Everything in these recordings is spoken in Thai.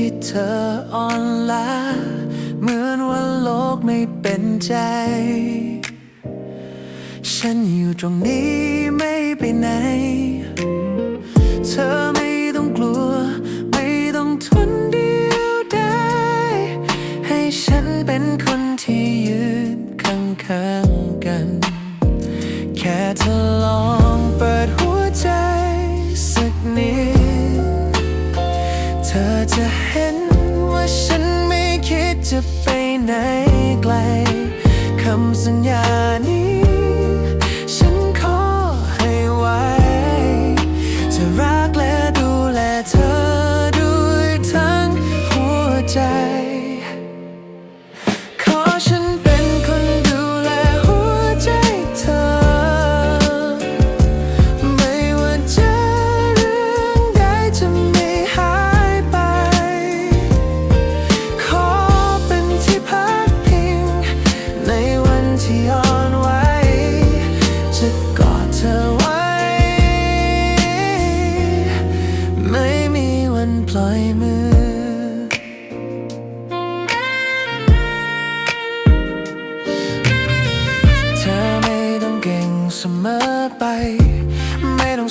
ที่เธออ่อนล้าเหมือนว่าโลกไม่เป็นใจ ฉันอยู่ตรงนี้ไม่ไปไหน เธอจะเห็นว่าฉันไม่คิดจะไปไหนไกลคำสัญญานี้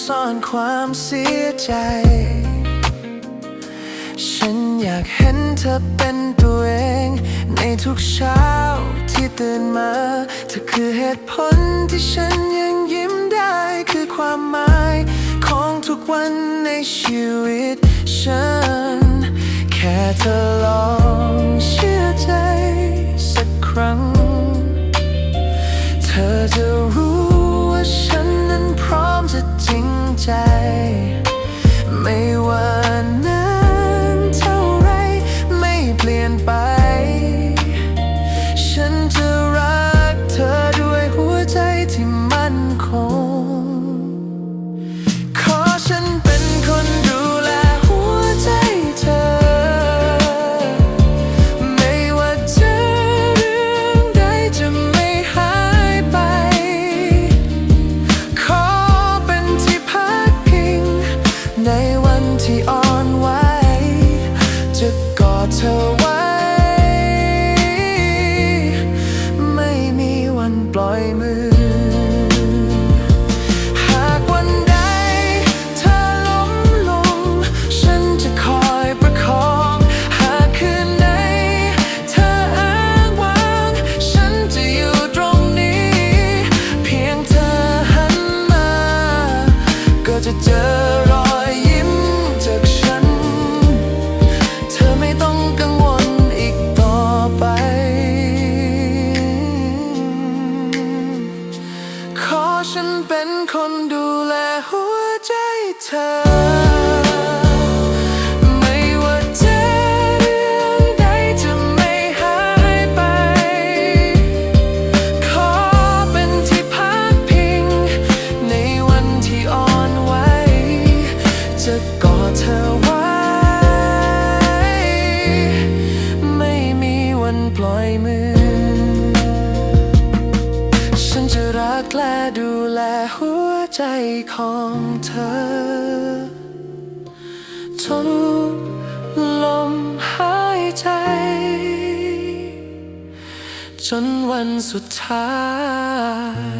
ซ่อนความเสียใจ ฉันอยากเห็นเธอเป็นตัวเอง ในทุกเช้าที่ตื่นมา เธอคือเหตุผลที่ฉันยังยิ้มได้ คือความหมายของทุกวันในชีวิตฉัน แค่เธอลองเชื่อใจสักครั้ง เธอจะรู้ว่าฉัน ใจ ไม่ ดเธอไว้ ไม่มีวันปล่อยมือ หากวันใดเธอล้มลง ฉันจะคอยประคอง หากคืนไหนเธออ้างว้าง ฉันจะอยู่ตรงนี้ เพียงเธอหันมา ก็จะเจอ เธอไม่ว่าเจอเรื่องใดจะไม่หายไปขอเป็นที่พักพิงในวันที่อ่อนไหวจะกอดเธอ กแลดูแลหัวใจของเธอทนลมหายใจ จนวันสุดท้าย